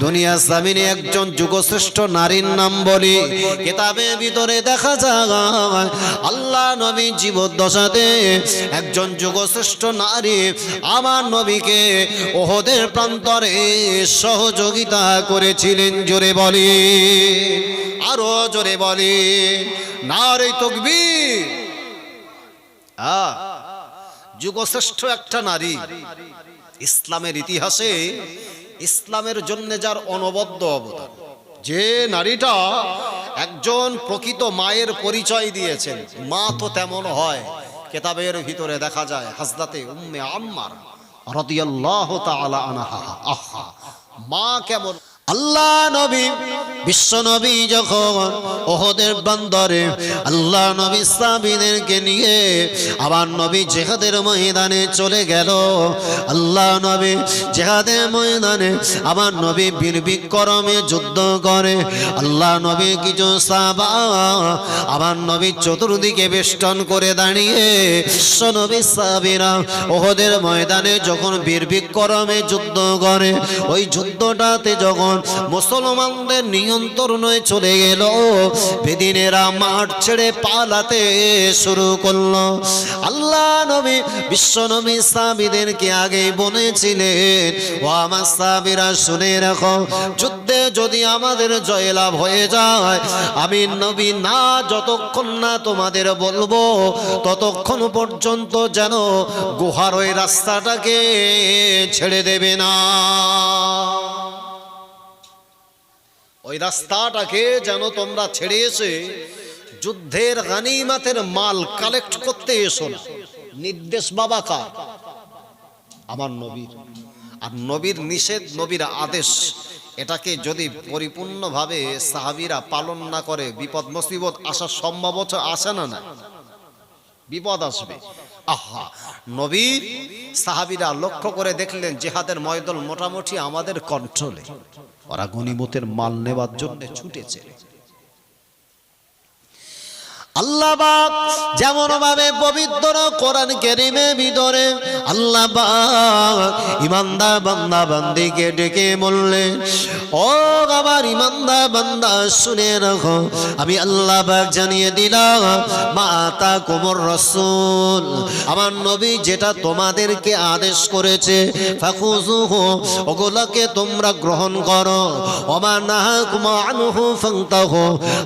দুনিয়া জামিনে একজন যুগশ্রেষ্ঠ নারীর নাম বলি। কিতাবের ভিতরে দেখা যায়, আল্লাহ নবী জীবদ্দশাতে একজন যুগশ্রেষ্ঠ নারী আমার নবীকে ওহদের প্রান্তরে সহযোগিতা করেছিলেন জোরে বলি, আরও জোরে বলি, নারে তকবীর। আ, যুগশ্রেষ্ঠ একটা নারী। ইসলামের ইতিহাসে ইসলামের জন্য যার অনবদ্য অবদান। যে নারীটা একজন প্রকৃত মায়ের পরিচয় দিয়েছেন, মা তো তেমন হয়। কেতাবের ভিতরে দেখা যায় হাজদাতে উম্মে আম্মার রদিয়াল্লাহ তাআলা আনাহা, আহা, মা কেমন আল্লাহ নবী, বিশ্ব নবী যখন ওহদের বন্দরে আল্লাহ নবী সাবিদেরকে নিয়ে আবার নবী জেহাদের ময়দানে চলে গেল। আল্লাহ নবী জেহাদের ময়দানে আবার নবী বীর বিক্রমে যুদ্ধ করে। আল্লাহ নবী কিছু সাবা আবার নবী চতুর্দিকে বেষ্টন করে দাঁড়িয়ে বিশ্ব নবী সাবিরা ওহদের ময়দানে যখন বীর বিক্রমে যুদ্ধ করে, ওই যুদ্ধটাতে যখন মুসলমানদের নিয়ন্ত্রণে চলে গেল। বেদিনেরা মাঠ ছেড়ে পালাতে শুরু করল। আল্লাহ নবী, বিশ্ব নবী সাবিদেরকে আগেই বলেছিলেন ও আমার সাবিরা শুনে রাখো, যুদ্ধে যদি আমাদের জয়লাভ হয়ে যায়, আমি নবী না, যতক্ষণ না তোমাদের বলব, ততক্ষণ পর্যন্ত যেন গুহার ওই রাস্তাটাকে ছেড়ে দেবে না। ওই রাস্তাটাকে যেন তোমরা ছেড়ে এসে যুদ্ধের গানিমাতের মাল কালেক্ট করতে এসো না। নির্দেশ বাবা কার আমার নবীর। আর নবীর নিষেধ, নবীর আদেশ, এটাকে যদি পরিপূর্ণভাবে সাহাবিরা পালন না করে, বিপদ, মুসিবত আসার সম্ভবত আসে না না? বিপদ আসবে। আহা! নবীর সাহাবিরা লক্ষ্য করে দেখলেন, জেহাদের ময়দল মোটামুটি আমাদের কন্ট্রোলে ওরা গনিমতের মাল নেবার জন্য ছুটেছে। আল্লাহ পাক যেমন ভাবে পবিত্র কোরআন কেরিমে ভিতরে আল্লাহ পাক ইমানদার বান্দা বান্দিকে ডেকে বললেন ও আমার ইমানদার বান্দা, শুনে রাখো, আমি আল্লাহ পাক জানিয়ে দিলাম, মাতা কোমর রসুল, আমার নবী যেটা তোমাদেরকে আদেশ করেছে ফাকুজুহু ওগুলোকে তোমরা গ্রহণ করো, ওমা নাহাকুম আনহু ফান্তাহু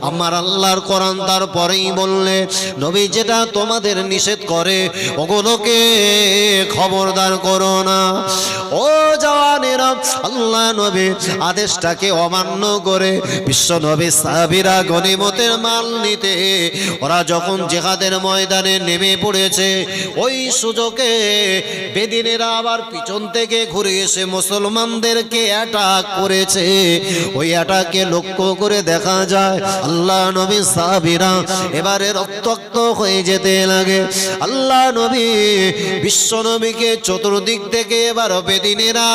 আমার আল্লাহর কোরআন তারপরেই বললে, নবী যেটা তোমাদের নিষেধ করে, ওগুলোকে খবরদার করো না। ও জওয়ানেরা, আল্লাহ নবী আদেশটাকে অমান্য করে বিশ্ব নবী সাহাবীরা গনিমতের মাল নিতে, ওরা যখন জেহাদের ময়দানে নেমে পড়েছে, ওই সুযোগে বেদিনেরা আবার পিছন থেকে ঘুরে এসে মুসলমানদেরকে অ্যাটাক করেছে। ওই অ্যাটাকে লক্ষ্য করে দেখা যায়, আল্লাহ নবী সাহাবীরা এবারে রক্তাক্ত হয়ে যেতে লাগে। আল্লাহ নবী বিশ্ব নবীকে চতুর্দিক থেকে এবার বেদিনেরা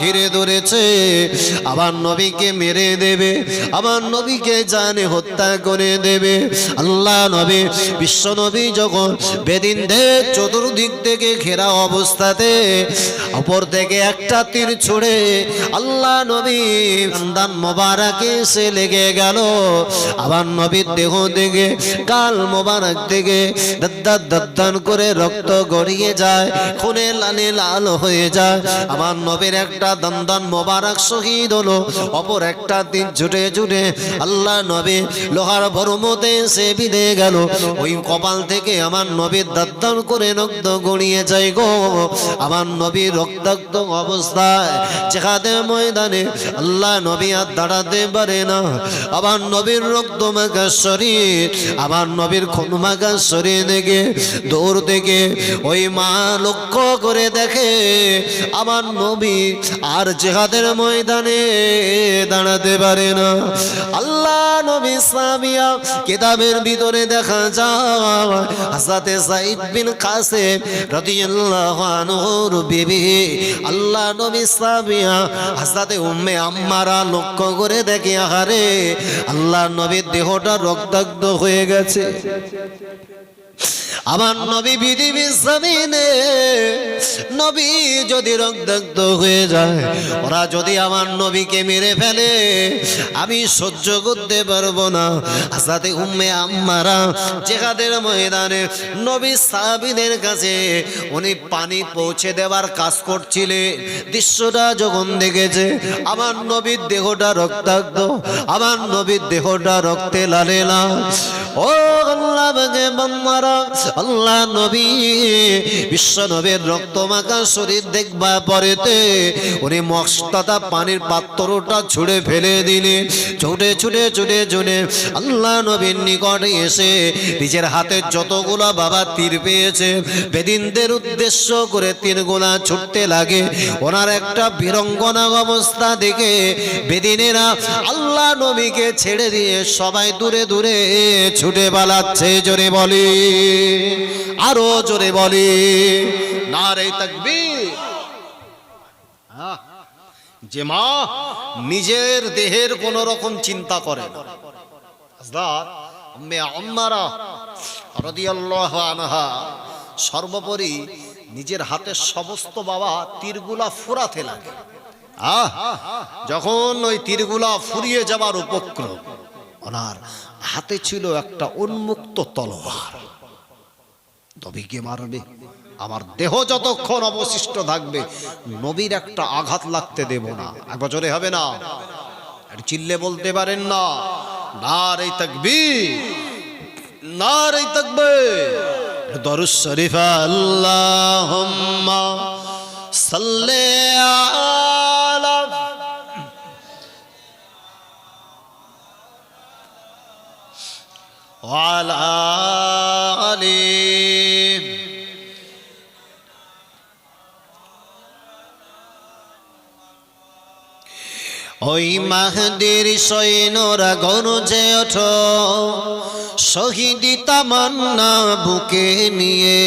ঘিরে ধরেছে। আবার নবীকে মেরে দেবে, আবার নবীকে জানে হত্যা করে দেবে। আল্লাহ নবী বিশ্ব নবী যখন বেদিনদের চতুর্দিক থেকে ঘেরা অবস্থাতে অপর থেকে একটা তীর ছুড়ে আল্লাহ নবী দান মোবারকে এসে লেগে গেল। আবার নবীর দেহ থেকে, কাল মোবারক থেকে দাদ্দার দাদ্দান করে রক্ত গড়িয়ে যায়, খুনে লালে লাল হয়ে যায়। আমার নবীর একটা দন্দন মোবারক শহীদ হলো, অপর একটা দিন ছুটে ছুটে আল্লাহ নবী লোহার ভরমতে সে বিদে গেল। ওই কপাল থেকে আমার নবীর দাদ্দান করে রক্ত গড়িয়ে যায় গো। আমার নবীর রক্তাক্ত অবস্থায় যেখানে ময়দানে আল্লাহ নবী আর দাঁড়াতে পারে না। আবার নবীর রক্ত মাখা শরীর আবার নবীর খুন মাখা শরীর দেখে দৌড় থেকে ওই মা লক্ষ্য করে দেখে, আমার নবী আর জেহাদের ময়দানে দাঁড়াতে পারে না। আল্লাহ নবী সামিয়া কিতাবের ভিতরে দেখা যায় হাসাতে সাইদ বিন কাসেম রাদিয়াল্লাহু বিবি, আল্লাহ নবী সামিয়া হাসাতে উম্মে আম্মারা লক্ষ্য করে দেখে, আহারে, আল্লাহ নবীর দেহটা রক্তাক্ত হয়ে গেছে। আমার নবী পৃথিবীর জমিনে, নবী যদি রক্তাক্ত হয়ে যায়, ওরা যদি আমার নবীকে মেরে ফেলে, আমি সহ্য করতে পারব না। আসাতে উম্মে আম্মারা জেহাদের ময়দানে নবী সাহাবীদের কাছে উনি পানি পৌঁছে দেওয়ার কাজ করছিলে দৃশ্যটা যখন দেখেছে, আমার নবীর দেহটা রক্তাক্ত, আমার নবীর দেহটা রক্তে লালে না। ও আল্লাহ বাগে আল্লাহ নবী, বিশ্ব নবীর রক্ত মাখা শরীর দেখবা পরেতে উনি মস্তাতা পানির পাত্রটা ছুঁড়ে ফেলে দিলেন। ছুটে ছুটে ছুটে ছুটে আল্লাহ নবীর এসে নিজের হাতে যতগুলা বাবা তীর পেয়েছে, বেদিনদের উদ্দেশ্য করে তীরগুলা ছুটতে লাগে। ওনার একটা বীরঙ্গনা অবস্থা দেখে বেদিনেরা আল্লাহ নবীকে ছেড়ে দিয়ে সবাই দূরে দূরে ছুটে পালাচ্ছে, জোরে বলি। আরও জোরে বলে না রে যে মা নিজের দেহের কোন রকম চিন্তা করে সর্বোপরি নিজের হাতের সমস্ত বাবা তীরগুলা ফুরাতে লাগে। আহ, যখন ওই তীরগুলা ফুরিয়ে যাবার উপক্রম, ওনার হাতে ছিল একটা উন্মুক্ত তলোয়ার। নবীকে মারবে? আমার দেহ যতক্ষণ অবশিষ্ট থাকবে, নবীর একটা আঘাত লাগতে দেব না। এক বছরে হবে না? চিল্লে বলতে পারেন না? না রে তকবি না রে তকবে দরুস শরীফা, আল্লাহুম্মা সাল্লি আলা ওই মাহদির গরু যে ওঠো। শহীদি তামান্না বুকে নিয়ে,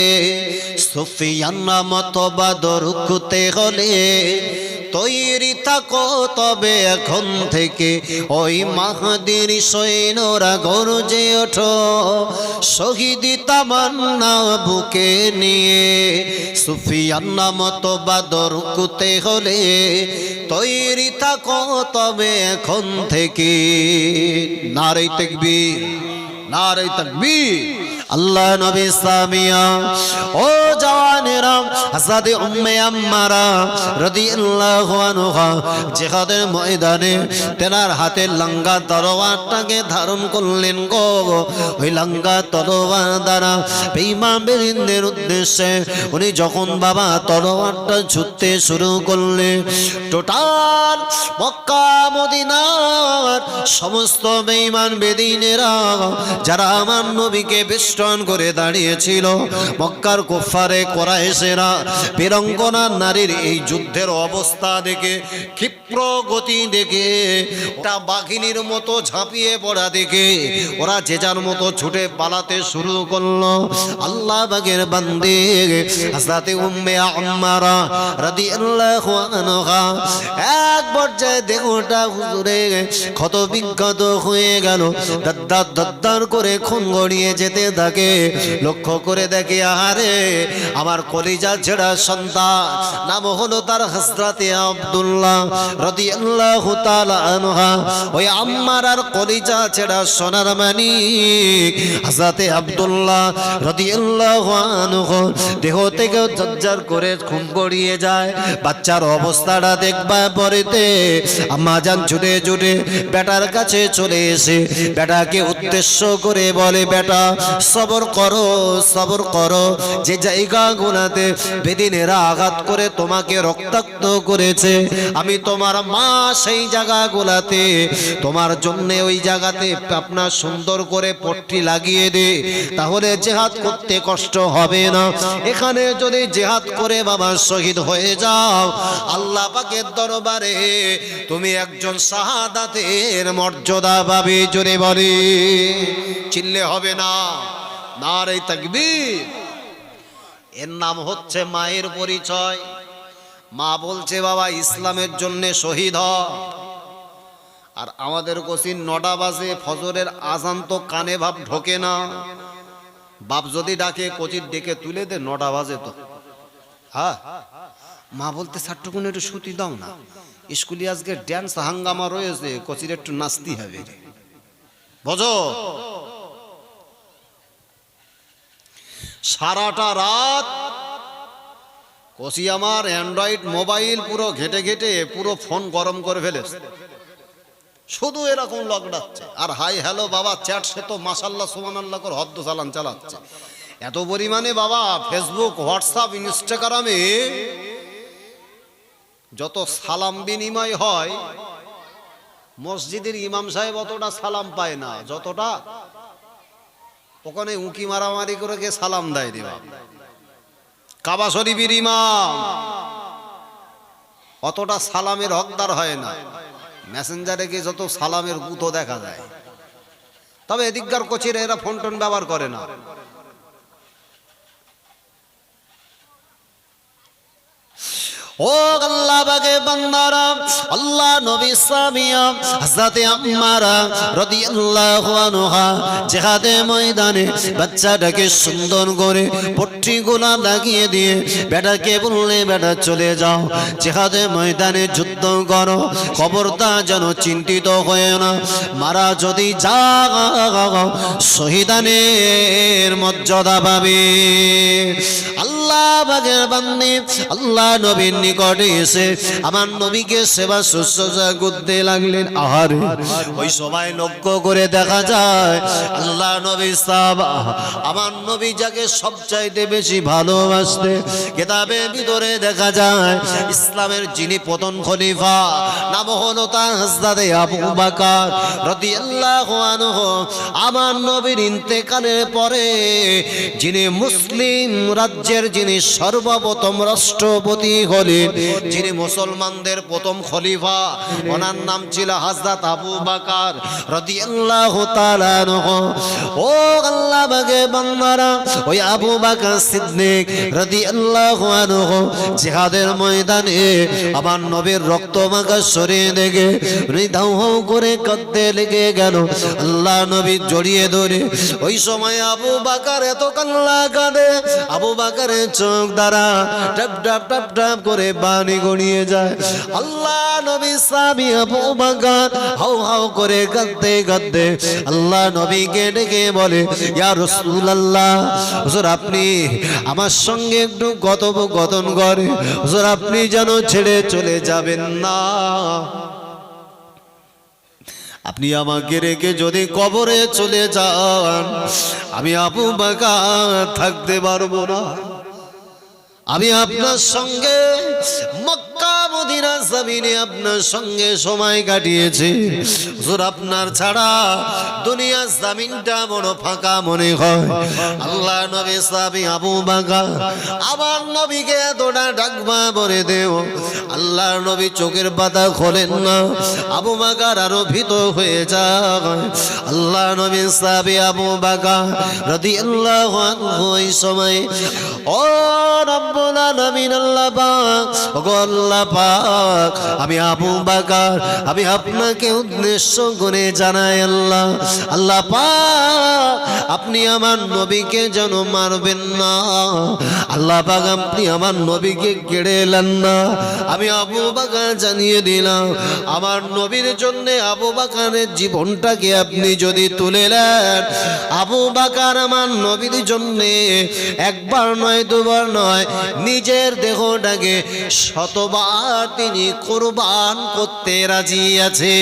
সুফিয়ান্না মতো বাদর কুতে হলে, তৈরি থাকো তবে এখন থেকে ওই মাহাদির সৈনরা গরজে ওঠো। শহীদি তামান্না বুকে নিয়ে, সুফিয়ান্না মতো বাদর কুতে হলে, তৈরি থাকো তবে এখন থেকে। নারী তেকবীর। নারী তকবীর। আল্লাহ নবী সামিয়া ও জওয়ানেরা হাসাদে উম্মে আম্মারা রাদিয়াল্লাহু আনহা, জিহাদের ময়দানে তেনার হাতে লাঙ্গা তরোয়ারটাকে ধারণ করলেন গো। ওই লাঙ্গা তরোয়ার দ্বারা বেঈমান বেরিনদের উদ্দেশ্যে উনি যখন বাবা তরোয়ারটা ছুটতে শুরু করলেন টোটাল মক্কা, মদিনার সমস্ত বেঈমান বেদিনেরা, যারা আমার নবীকে বেষ্টন করে দাঁড়িয়েছিল। মক্কার কুফারে কোরাইশেরা বীরঙ্গনা নারীর এই যুদ্ধের অবস্থা দেখে, ক্ষিপ্র গতি দেখে, ওটা বাঘিনীর মতো ঝাঁপিয়ে পড়া দেখে, ওরা যে যার মতো ছুটে পালাতে শুরু করল। আল্লাহ বাগের বান্দে হাসরাতে উম্মে আম্মারা রাদিয়াল্লাহু আনহা, এক পর্যায়ে দেহটা হুজুরে ক্ষত বিক্ষত হয়ে গেল। দাদ্দার দাদ্দার করে খুন গড়িয়ে যেতে থাকে লক্ষ্য করে দেখে, আহারে, আমার কলিজা ছেড়া সন্তান নাম হলো তার হসরাতে আব্দুল্লাহ রাদিয়াল্লাহু তাআলা আনহা। ওই আম্মার আর কলিজা ছেড়া সোনার মানিক হযরতে আব্দুল্লাহ রাদিয়াল্লাহু আনহু। দেহ থেকে জজ্জার করে খুন গড়িয়ে যায়। বাচ্চার অবস্থাটা দেখবা পরেতে আম্মা জান ছুটে ছুটে বেটার কাছে চলে এসে বেটাকে উদ্দেশ্য করে বলে, বেটা সবর করো সবর করো। যে জায়গা গুলাতে বেদিনেরা আঘাত করে তোমাকে রক্তাক্ত করেছে, আমি তোমার মা সেই জায়গাগুলাতে। তোমার জন্যে ওই জায়গাতে আপনার সুন্দর করে পট্টি লাগিয়ে দে, তাহলে জেহাদ করতে কষ্ট হবে না। এখানে যদি জেহাদ করে বাবা শহীদ হয়ে যাও, আল্লাহ পাকের দরবারে তুমি একজন শাহাদাতের মর্যাদা পাবে, জোরে বলে। চিল্লে হবে না। নারে তাকবীর। এর নাম হচ্ছে মায়ের পরিচয়। মা বলছে, বাবা, ইসলামের জন্য শহীদ হ। আর আমাদের কসিন নটা বাজে, ফজরের আজান তো কানে ভাব ঢোকে না। বাপ যদি ডাকে, কচির ডেকে তুলে দে, নটা বাজে তো। হ্যাঁ মা বলতে ছাট্টুকুন একটু সুতি দাও না। স্কুলে আজকে ড্যান্স হাঙ্গামা রয়েছে, কচির একটু নাচতে হবে। রে বোঝো সারাটা রাত? কষি আমার অ্যান্ড্রয়েড মোবাইল পুরো ঘেটে ঘেটে পুরো ফোন গরম করে ফেলেছে। শুধু এরকম লগড়াচ্ছে আর হাই হ্যালো বাবা, চ্যাট সে তো মাসাল্লাহ সুমান আল্লাহ করে হদ্দ চালান চালাচ্ছে। এত পরিমাণে বাবা ফেসবুক হোয়াটসঅ্যাপ ইনস্টাগ্রামে যত সালাম বিনিময় হয়, মসজিদের ইমাম সাহেব অতটা সালাম পায় না। যতটা ওখানে উঁকি মারামারি করে গিয়ে সালাম দেয় দিবা কাবা শরীফের ইমাম। অতটা সালামের হকদার হয় না। মেসেঞ্জারে গিয়ে যত সালামের গুঁতো দেখা যায়। তবে এদিককার কোচিরা এরা ফোন টোন ব্যবহার করে না। আল্লাহ আল্লাহ ময়দানে বাচ্চাটাকে সুন্দর করে পট্টি গোলা লাগিয়ে দিয়ে বেটাকে বললে, বেটা, চলে যাও। জিহাদে ময়দানে যুদ্ধ করো। খবরদার যেন চিন্তিত হয়ে না, মারা যদি যাও, শহীদানের মর্যাদা পাবে। আল্লাহ বাগের বান্দি, আল্লাহ নবীর নিকটে এসে আমার নবীকে সেবা শুশ্রূষা করতে লাগলেন। আহারে, ওই সময় লক্ষ্য করে দেখা যায়, আল্লাহ নবী সাহাব, আমার নবী যাকে সবচাইতে বেশি ভালোবাসতে কেতাবের ভিতরে দেখা যায়, ইসলামের যিনি প্রথম খলিফা, নাম হলো তার আবু বাকার রাদিয়াল্লাহু আনহু। আমার নবীর ইন্তেকালের পরে যিনি মুসলিম রাজ্যের যিনি সর্বপ্রথম রাষ্ট্রপতি হলেন যিনি মুসলমানদের প্রথম খলিফা, ওনার নাম ছিল হযরত আবু বাকার রাদিয়াল্লাহু ও আল্লাহ বাগে বান্দারা, ওই আবু বাকার সিদ্দিক রাদিয়াল্লাহু জিহাদের ময়দানে আমার নবীর রক্ত মাখা শরীর দেখে ধাউ করে কাঁদতে লেগে গেল। আল্লাহ নবী জড়িয়ে ধরে, ওই সময় আবু বাকার এত কান্না কাঁদে, আবু বাকারের চোখ দ্বারা টাপ টাপ টাপ টাপ করে পানি গড়িয়ে যায়। আল্লাহ নবী সাবি আবু বাকার হাউ হাউ করে কাঁদতে কাঁদতে আল্লাহ নবীকে ডেকে বলে, ইয়া রাসূলুল্লাহ, হুজুর আপনি আমার সঙ্গে একটু কথোপকথন করে। হুজুর আপনি যেন ছেড়ে চলে যাবেন না। আপনি আমাকে রেখে যদি কবরে চলে যান, আমি আবু বাকা থাকতে পারব না। আমি আপনার সঙ্গে মক্কা মদিনা জমিনে আপনার সঙ্গে সময় কাটিয়েছি। হুজুর, আপনার ছাড়া দুনিয়া জমিনটা বড় ফাঁকা মনে হয়। আল্লাহ নবী সাবি আবু বাকা নবীকে বলে দেও। আল্লাহ নবী চোখের পাতা খোলেন না। আবু বাকার আরও ভীত হয়ে যায়। আল্লাহ নবী সাবি আবু বাকা রাদিয়াল্লাহু আনহু ওই সময়, ও রব্বুল আলামিন, আল্লাহ পাক আল্লাহ পাক আমি আবু বাকার, আমি আপনাকে উদ্দেশ্য করে জানাই আল্লাহ। আল্লাহ আপনি আমার নবীকে যেন মারবেন না। আল্লাহ পাক, আপনি আমার নবীকে কেড়ে এলেন না। আমি আবু বাকার জানিয়ে দিলাম, আমার নবীর জন্য আবু বাকারের জীবনটাকে আপনি যদি তুলে নেন, আবু বাকার আমার নবীর জন্য একবার নয়, দুবার নয়, নিজের দেহটাকে শতবার তিনি কোরবান করতে রাজি আছে।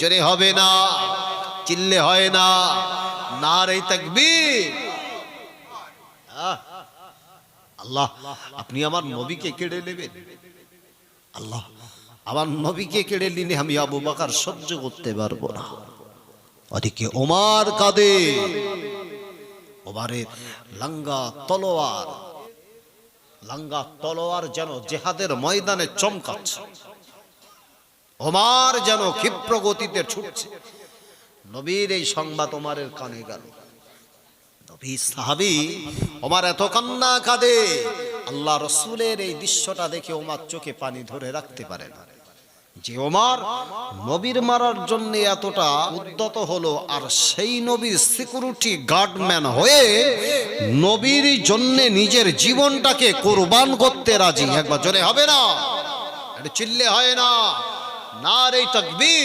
জোরে হবে না, চিল্লে হয় না না রে তাকবীর আল্লাহ, আপনি আমার নবীকে কেড়ে নেবেন। আল্লাহ, আমার নবীকে কেড়ে নিলে আমি আবু বাকার সহ্য করতে পারব না। ওদিকে ওমার কাঁদে ওমারের লাঙ্গা তলোয়ার লাঙ্গা তলোয়ার যেন জেহাদের ময়দানে চমকাচ্ছে। ওমার যেন ক্ষিপ্র গতিতে ছুটছে। নবীর এই সংবাদ ওমারের কানে গেল। ওমার এত কান্না কাঁদে। আল্লাহ রসুলের এই দৃশ্যটা দেখে ওমার চোখে পানি ধরে রাখতে পারে না। যে ওমার নবীর মারার জন্য এতটা উদ্যত হলো আর সেই নবীর সিকিউরিটি গার্ডম্যান হয়ে নবীর জন্য নিজের জীবনটাকে কোরবান করতে রাজি। একবার জোরে হবে না? এটা চিল্লে হয় না? না রে তকবি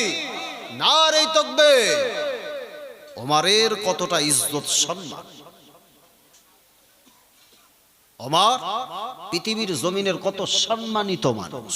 না রে তকবে ওমারের কতটা ইজ্জত সম্মান। ওমার পৃথিবীর জমিনের কত সম্মানিত মানুষ।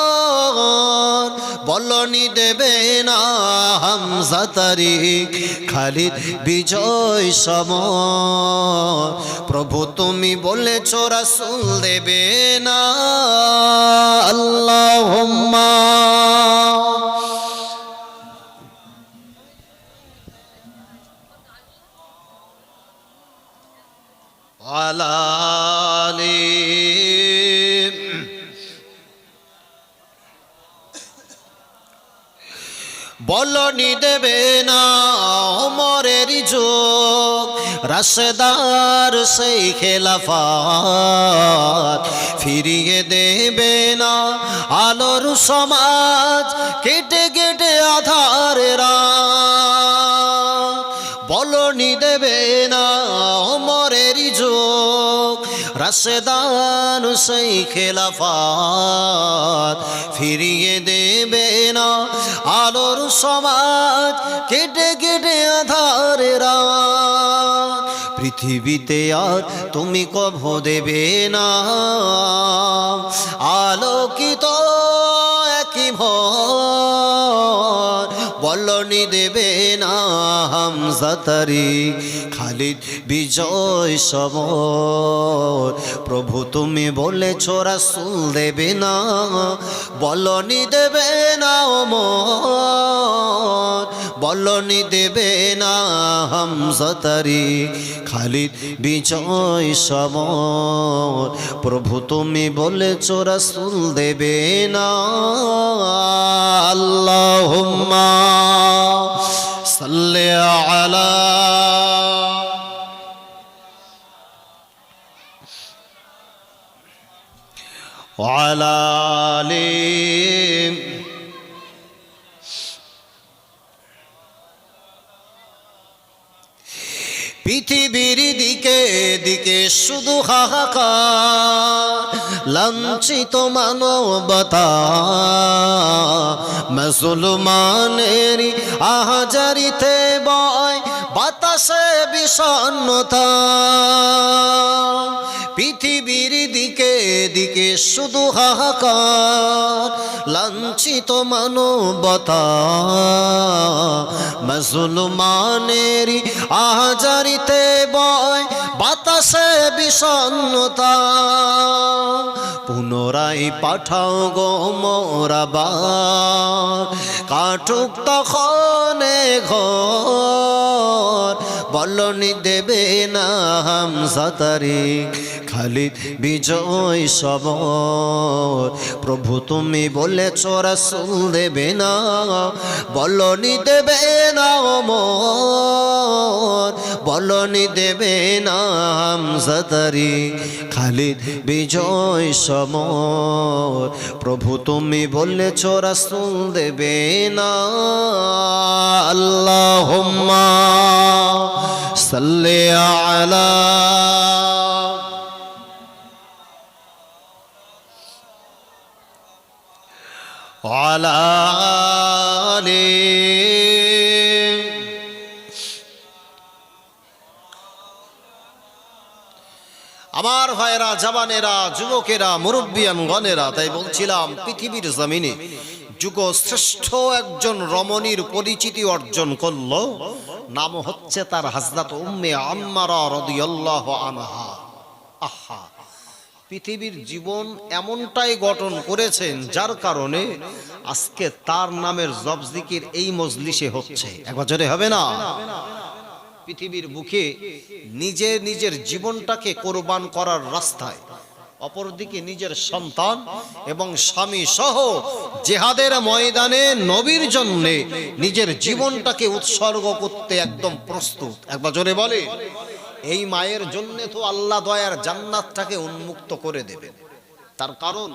বলনি দেবে না হামজা তারিখ, খালিদ বিজয় সম প্রভু তুমি বলেছ রাসুল দেবে না। আল্লাহ বলনি দেবে না, অমরের যোগ। রাশেদার সেই খেলাফাত ফিরিয়ে দেবে না। আলোর সমাজ কেটে কেটে আধারেরা রাশেদান সেই খেলাফাত ফিরিয়ে দেবে না। আলোর সমাজ কেটে কেটে আধারেরা পৃথিবীতে আর তুমি কভ দেবে না। আলোকিত একই ভর, বলনি দেবে না হামজা তারিখ খালিদ বিজয় সমর। প্রভু তুমি বলেছ, রাসুল দেবে না, বলনি দেবে না ওমর বলনি দেবে না হামজা তারিখ খালিদ বিজয় সমর। প্রভু তুমি বলেছ, রাসুল দেবে না। আল্লাহুম্মা صل على وعلى آله পৃথিবীর দিকে দিকে শুধু হাহাকার লাঞ্ছিত মানবতা। মুসলমানের আহাজারিতে বয় বাতাসে বিষণ্ণতা। পৃথিবীর শুধু হাহাকার লাঞ্ছিত মানবতা। মুসলমানের আহাজারিতে বয় বাতাসে বিষণ্ণতা। পুনরায় পাঠাও গো মোরাবার কাটুক তখন ঘর, বলনি দেবে না হামজা তারিখ খালিদ বিজয় সবর। প্রভু তুমি বলেছ রাসুল দেবে না, বলনি দেবে না ওমর, বলনি দেবে না হামজা তারিখ খালিদ বিজয় সম প্রভু তুমি বললে চোরা রাসুল দেবে না। আল্লাহ সাল্লে আলা আলা আমার ভাইরা জাবানেরা, যুবকেরা মুরব্বিয়ান গণেরা তাই বলছিলাম, পৃথিবীর জমিনে যুগ শ্রেষ্ঠ একজন রমণীর পরিচিতি অর্জন করল, নাম হচ্ছে তার হাজরাত উম্মে আম্মারা রাদিয়াল্লাহু আনহা। আহা, পৃথিবীর জীবন এমনটাই গঠন করেছেন, যার কারণে আজকে তার নামের জবজিকির এই মজলিসে হচ্ছে। এক বছরে হবে না? পৃথিবীর বুকে নিজে নিজের জীবনটাকে কোরবান করার রাস্তায়, অপরদিকে নিজের সন্তান এবং স্বামী সহ জেহাদের ময়দানে নবীর জন্য নিজের জীবনটাকে উৎসর্গ করতে একদম প্রস্তুত। একবার জোরে বলে, এই মায়ের জন্য তো আল্লাহ দয়ার জান্নাতটাকে উন্মুক্ত করে দেবেন। তার কারণ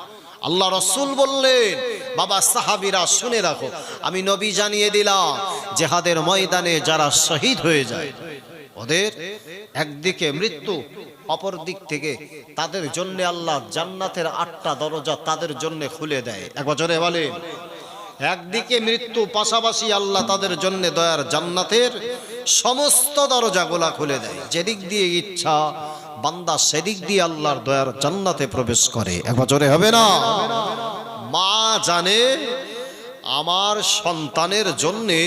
আল্লাহ রসুল বললেন, বাবা, সাহাবিরা শুনে রাখো, আমি নবী জানিয়ে দিলাম, জেহাদের ময়দানে যারা শহীদ হয়ে যায়, ওদের একদিকে মৃত্যু, অপর দিক থেকে তাদের জন্য আল্লাহ জান্নাতের আটটা দরজা তাদের জন্য খুলে দেয়। এক বছরে বলে একদিকে মৃত্যু, পাশাপাশি আল্লাহ তাদের জন্য দয়ার জান্নাতের সমস্ত দরজাগুলা খুলে দেয়, যেদিক দিয়ে ইচ্ছা বান্দা সেদিক দিয়ে আল্লাহর দয়ার জান্নাতে প্রবেশ করে। একবার জোরে হবে না? মা জানে আমার সন্তানের জন্যে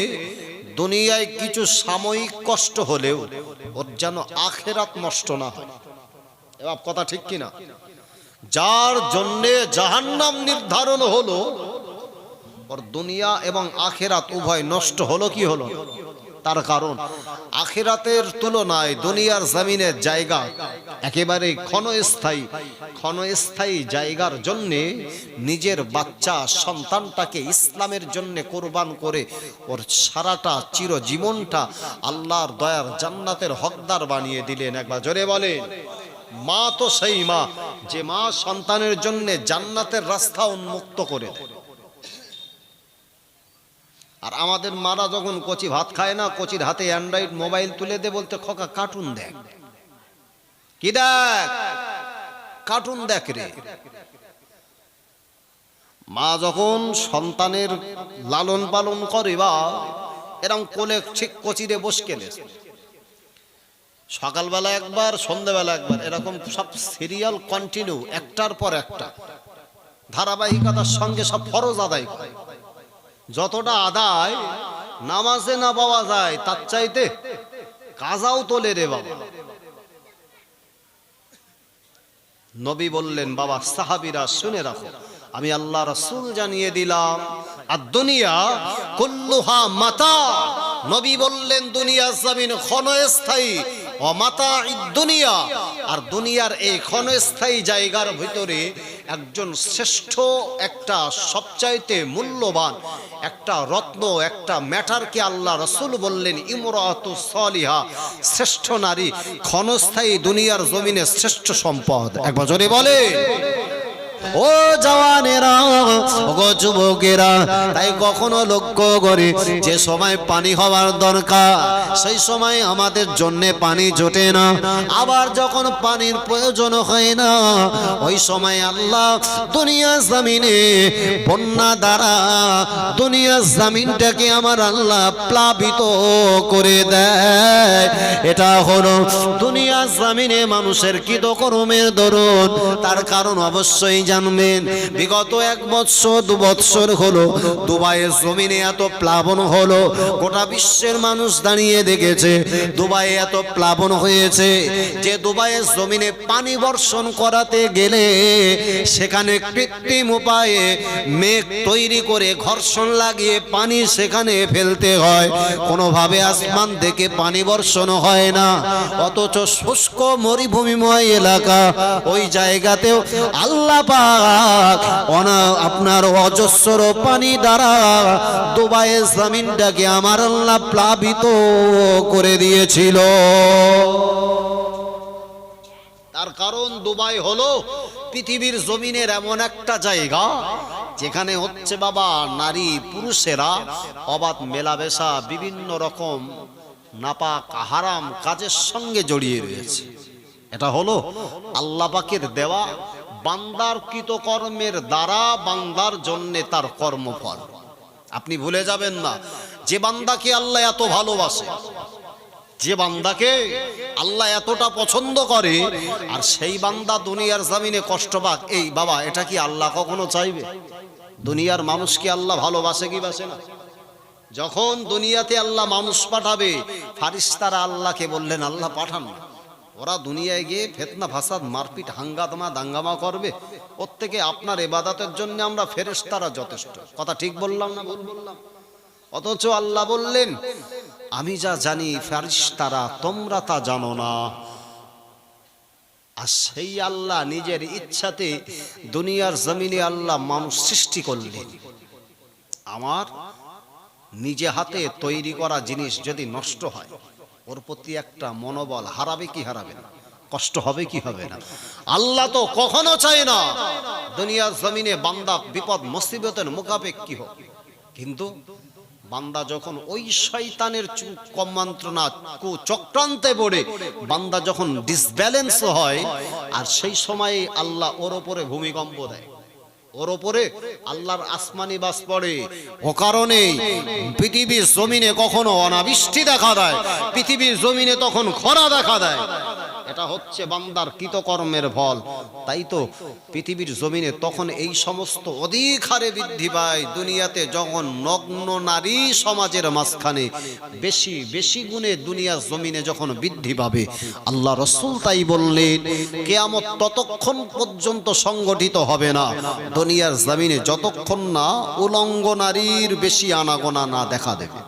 দুনিয়ায় কিছু সাময়িক কষ্ট হলেও ওর যেন আখেরাত নষ্ট না হয়। এবার কথা ঠিক কিনা? যার জন্যে জাহান্নাম নির্ধারণ হলো, ওর দুনিয়া এবং আখেরাত উভয় নষ্ট হলো কি হলো? তার কারণ আখেরাতের তুলনায় দুনিয়ার জমিনের জায়গা একেবারে ক্ষণস্থায়ী ক্ষণস্থায়ী জায়গার জন্যে নিজের বাচ্চা সন্তানটাকে ইসলামের জন্য কোরবান করে ওর সারাটা চিরজীবনটা আল্লাহর দয়ার জান্নাতের হকদার বানিয়ে দিলেন। একবার জোরে বলেন, মা তো সেই মা যে মা সন্তানের জন্য জান্নাতের রাস্তা উন্মুক্ত করে দেয়। আর আমাদের মারা যখন কচি ভাত খায় না, কচির হাতে অ্যান্ড্রয়েড মোবাইল তুলে দে বলতে খোকা, কার্টুন দেখ। কি দেখ? কার্টুন দেখ রে। মা যখন সন্তানের লালন পালন করে বা এরকম কোলে ঠিক কচিরে বসকেলে সকালবেলা একবার, সন্ধ্যাবেলা একবার, এরকম সব সিরিয়াল কন্টিনিউ একটার পর একটা। ধারাবাহিকতার সঙ্গে সব ফরজ আদায় করে। যতটা আদায় নামাজে না পাওয়া যায়, তার চাইতে কাজাও তোলে রে বাবা। নবী বললেন, বাবা, সাহাবিরা শুনে রাখো, আমি আল্লাহ রসুল জানিয়ে দিলাম, আর দুনিয়া কুল্লুহা মাতা। নবী বললেন দুনিয়া জমিন ক্ষণস্থায়ী অমাতা দুনিয়া। আর দুনিয়ার এই ক্ষণস্থায়ী জায়গার ভিতরে একজন শ্রেষ্ঠ, একটা সবচাইতে মূল্যবান, একটা রত্ন, একটা ম্যাটারকে আল্লাহ রসুল বললেন, ইমরাত সলিহা। শ্রেষ্ঠ নারী, ক্ষণস্থায়ী দুনিয়ার জমিনে শ্রেষ্ঠ সম্পদ। একবার জোরে বলে ও জওয়ানেরা গো যুবকেরা, তাই কখনো লক্ষ্য করে যে সময় পানি হওয়ার দরকার, সেই সময় আমাদের জন্য পানি জোটে না। আবার যখন পানির প্রয়োজন হয় না, ওই সময় আল্লাহ দুনিয়া জমিনে বন্যা দ্বারা দুনিয়া জমিনটাকে আমার আল্লাহ প্লাবিত করে দেয়। এটা হলো দুনিয়া জমিনে মানুষের কৃতকর্মের দরুন, তার কারণ অবশ্যই জানবেন। বিগত এক বৎসর, দু বৎসর হলো, দুবাইয়ের জমিনে এত প্লাবন হলো, গোটা বিশ্বের মানুষ দাঁড়িয়ে দেখেছে, দুবাইয়ে এত প্লাবন হয়েছে, যে দুবাইয়ের জমিনে পানি বর্ষণ করাতে গেলে সেখানে কৃত্রিম উপায়ে মেঘ তৈরি করে ঘর্ষণ লাগিয়ে পানি সেখানে ফেলতে হয়। কোনোভাবে আসমান থেকে পানি বর্ষণ হয় না। অথচ শুষ্ক মরুভূমিময় এলাকা, ওই জায়গাতেও আল্লাহ অনা আপনার অজস্র পানি দ্বারা দুবাইয়ের জমিনটাকে আমার আল্লাহ প্লাবিত করে দিয়েছিল। তার কারণ দুবাই হলো পৃথিবীর জমিনের এমন একটা জায়গা যেখানে হচ্ছে বাবা নারী পুরুষেরা অবাধ মেলাবেশা বিভিন্ন রকম নাপাক হারাম কাজের সঙ্গে জড়িয়ে রয়েছে। এটা হলো আল্লাহ পাকের দেওয়া বান্দার কৃতকর্মের দ্বারা বান্দার জন্যে তার কর্মফল। আপনি ভুলে যাবেন না, যে বান্দাকে আল্লাহ এত ভালোবাসে, যে বান্দাকে আল্লাহ এতটা পছন্দ করে, আর সেই বান্দা দুনিয়ার জামিনে কষ্ট পাক, এই বাবা, এটা কি আল্লাহ কখনো চাইবে? দুনিয়ার মানুষকে আল্লাহ ভালোবাসে কি বাসে না? যখন দুনিয়াতে আল্লাহ মানুষ পাঠাবে, ফারিস্তারা আল্লাহকে বললেন, আল্লাহ পাঠান না। ওরা দুনিয়ায় গিয়ে ফেতনা, ফাসাদ, মারপিট হাঙ্গাতমা দাঙ্গামা করবে। ওর থেকে আপনার এবাদাতের জন্য আমরা ফেরেশতারা যথেষ্ট। কথা ঠিক বললাম না অথচ আল্লাহ বললেন, আমি যা জানি তারা তোমরা তা জানো না। আর সেই আল্লাহ নিজের ইচ্ছাতে দুনিয়ার জমিনে আল্লাহ মানুষ সৃষ্টি করলেন। আমার নিজে হাতে তৈরি করা জিনিস যদি নষ্ট হয় ওর প্রতি একটা মনোবল হারাবে কি হারাবে না? কষ্ট হবে কি হবে না? আল্লাহ তো কখনো চায় না দুনিয়ার জমিনে বান্দা বিপদ মুসিবতের মোকাবেক্ষি হোক। কিন্তু বান্দা যখন ওই শয়তানের চু- কমন্ত্রণা কু চক্রান্তে পড়ে, বান্দা যখন ডিসব্যালেন্স হয়, আর সেই সময়ে আল্লাহ ওর ওপরে ভূমিকম্প দেয়। ওর ওপরে আল্লাহর আসমানি বাস পড়ে। ও কারণে পৃথিবীর জমিনে কখনো অনাবৃষ্টি দেখা দেয়, পৃথিবীর জমিনে তখন খরা দেখা দেয়। এটা হচ্ছে বান্দার কৃতকর্মের ফল। তাই তো পৃথিবীর জমিনে তখন এই সমস্ত অধিক হারে বৃদ্ধি পায়, দুনিয়াতে যখন নগ্ন নারী সমাজের মাঝখানে বেশি বেশি গুণে দুনিয়ার জমিনে যখন বৃদ্ধি পাবে, আল্লাহ রসুল তাই বললেন, কেয়ামত ততক্ষণ পর্যন্ত সংগঠিত হবে না। দুনিয়ার জমিনে যতক্ষণ না উলঙ্গ নারীর বেশি আনাগোনা না দেখা দেবে।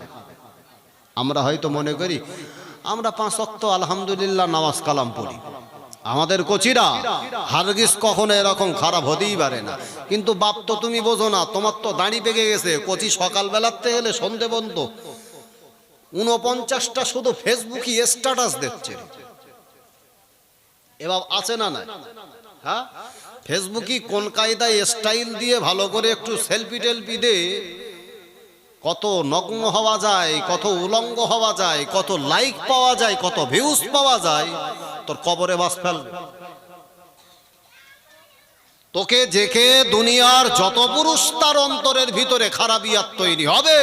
আমরা হয়তো মনে করি আমরা পাঁচ অক্ত আলহামদুলিল্লাহ নামাজ কালাম পড়ি। আমাদের কোচিরা হারগিস কখনো এরকম খারাপ হতেই পারে না। কিন্তু বাপ তো তুমি বোঝো না, তোমার তো দাঁড়ি পেকে গেছে। কচি সকালবেলাতে গেলে সন্ধে বন্ধ উনপঞ্চাশটা শুধু ফেসবুকই স্ট্যাটাস দিচ্ছে। এবার আছে না না হ্যাঁ? ফেসবুকই কোন কায়দায় স্টাইল দিয়ে ভালো করে একটু সেলফি টেলফি দে। কত নগ্ন হওয়া যায়, কত উলঙ্গ হওয়া যায়, কত লাইক পাওয়া যায়, কত ভিউজ পাওয়া যায়। তোর কবরে বাস ফেলবে তোকে জেকে দুনিয়ার যত পুরুষ তার অন্তরের ভিতরে খারাপিয়াত তৈরি হবে।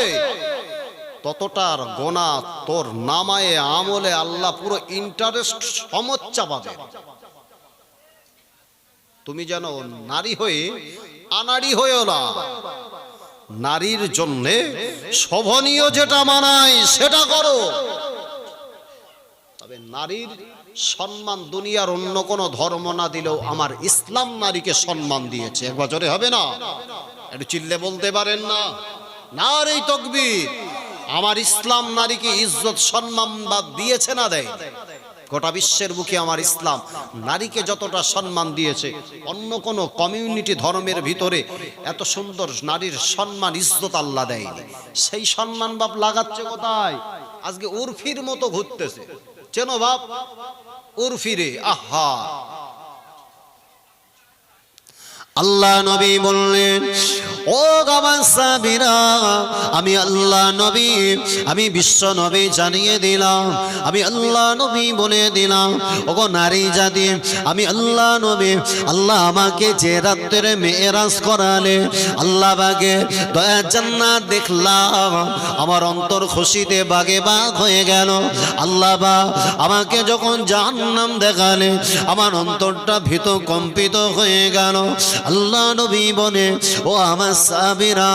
ততটার গোনা তোর নামায়ে আমলে আল্লাহ পুরো ইন্টারেস্ট সমচ্চা পাবে তুমি যেন নারী হয়ে, আনাড়ি হয়েও না। নারীর জন্যে শোভনীয় যেটা মানায়, সেটা করো। তবে নারীর সম্মান দুনিয়ার অন্য কোনো ধর্ম না দিলেও আমার ইসলাম নারীকে সম্মান দিয়েছে। এক বছরে হবে না? একটু চিল্লে বলতে পারেন না? না রে তকবীর, আমার ইসলাম নারীকে ইজ্জত, সম্মান বা দিয়েছে না দেয়? গোটা বিশ্বের বুকে আমার ইসলাম। নারীকে যতটা সম্মান দিয়েছে, অন্য কোনো কমিউনিটি ধর্মের ভিতরে এত সুন্দর নারীর সম্মান, ইজ্জত আল্লাহ দেয়নি। সেই সম্মান বাপ লাগাচ্ছে কোথায়? আজকে উর্ফির মতো ঘুরতেছে। চেন বাপ? উর্ফিরে, আহা! আল্লাহ নবী বললেন, ও গামান সাবিরা আমি আল্লাহ নবী, আমি বিশ্ব নবী জানিয়ে দিলাম, আমি আল্লাহ নবী বলে দিলাম, ওগো নারী জাতি, আমি আল্লাহ নবী, আল্লাহ আমাকে যে রাত্রে মেয়েরাজ করালে, আল্লাহ বাগে দয়া জান্নাত দেখলাম, আমার অন্তর খুশিতে বাগে বাগ হয়ে গেল, আল্লাহ বা আমাকে যখন জাহান্নাম দেখালে, আমার অন্তরটা ভীত কম্পিত হয়ে গেল আল্লাহ নবী বলে, ও আমার সাবিরা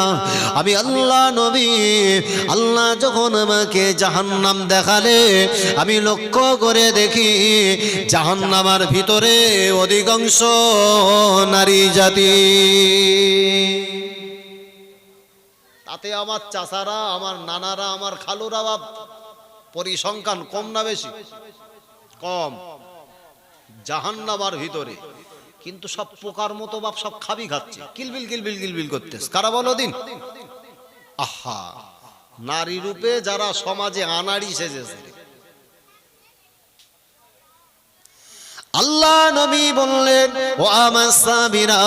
আমি আল্লাহ নবী। আল্লাহ যখন আমাকে জাহান্নাম দেখালে, আমি লক্ষ্য করে দেখি জাহান্নামার ভিতরে অধিকাংশ নারী জাতি। তাতে আমার চাচারা, আমার নানারা, আমার খালুরা বা পরিসংখ্যান কম না বেশি? কম। জাহান্নামার ভিতরে। কিন্তু সব পোকার মতো বাপ সব খাবি খাচ্ছে। কিলবিল কিলবিল কিলবিল করতেছে। কারা বলো দিন? আহা। নারী রূপে যারা সমাজে আনাড়ি সেজেছে। আল্লাহ নবী বললেন, ও আমার সাবিরা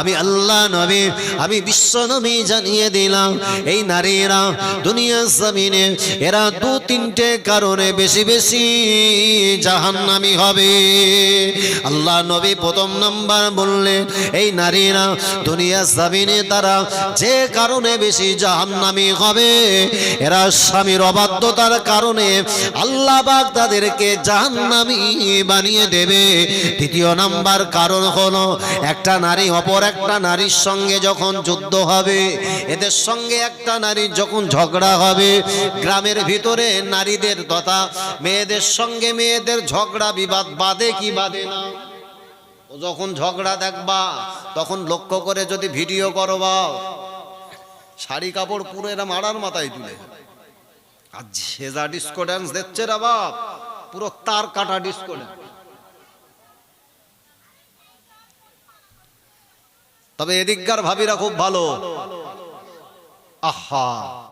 আমি আল্লাহ নবী, আমি বিশ্ব নবী জানিয়ে দিলাম, এই নারীরা দুনিয়া জমিনে, এরা দু তিনটে কারণে বেশি বেশি জাহান্নামি হবে। আল্লাহ নবী প্রথম নাম্বার বললেন, এই নারীরা দুনিয়া জমিনে তারা যে কারণে বেশি জাহান্নামি হবে, এরা স্বামীর অবাধ্যতার কারণে আল্লাহ পাক তাদেরকে জাহান্নামি বানিয়ে দেবে। দ্বিতীয় নাম্বার কারণ হলো, একটা নারী অপর একটা নারীর সঙ্গে যখন যুদ্ধ হবে, এদের সঙ্গে একটা নারীর যখন ঝগড়া হবে, গ্রামের ভিতরে নারীদের তথা মেয়েদের সঙ্গে মেয়েদের ঝগড়া, বিবাদ বাদে কি বাদে না। যখন ঝগড়া দেখবা, তখন লক্ষ্য করে যদি ভিডিও করো বা শাড়ি কাপড় পুরো এরা মারার মাথায় তুলে। আর সেজা ডিস্কো ড্যান্স দিচ্ছে রা বাপ, পুরো তার কাটা ডিস্কো ড্যান্স তবে এদিককার ভাবিরা খুব ভালো। আহা।